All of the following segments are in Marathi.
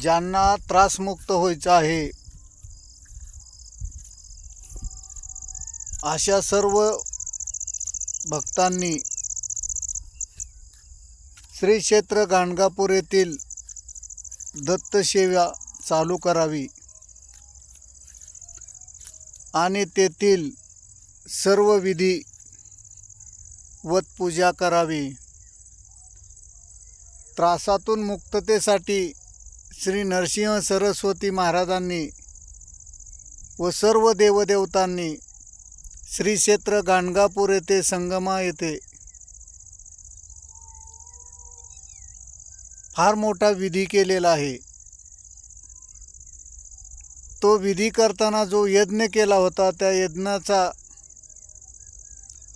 ज्यांना त्रासमुक्त व्हायचं आहे. अशा सर्व भक्तांनी श्री क्षेत्र गाणगापूर येथील दत्तसेवा चालू करावी. आणि तेथील सर्व विधी वतपूजा करावी. त्रासातून मुक्ततेसाठी श्री नरसिंह सरस्वती महाराजांनी व सर्व देवदेवतांनी श्री क्षेत्र गाणगापूर येथे संगमा येथे फार मोठा विधी केलेला आहे. तो विधी करताना जो यज्ञ केला होता त्या यज्ञाचा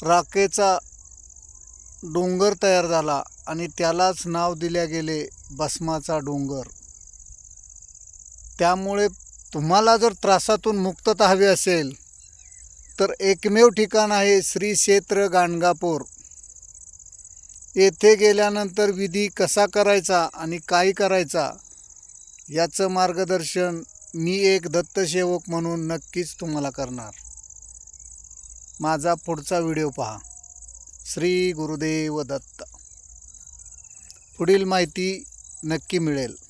राखेचा डोंगर तयार झाला आणि त्यालाच नाव दिले गेले भस्माचा डोंगर. त्यामुळे तुम्हाला जर त्रासातून मुक्तता हवी असेल तर एकमेव ठिकाण आहे श्री क्षेत्र गाणगापूर. येथे गेल्यानंतर विधी कसा करायचा आणि काय करायचा याचं मार्गदर्शन मी एक दत्तसेवक म्हणून नक्कीच तुम्हाला करणार. माझा पुढचा व्हिडिओ पहा. श्री गुरुदेव दत्त. पुढील माहिती नक्की मिळेल.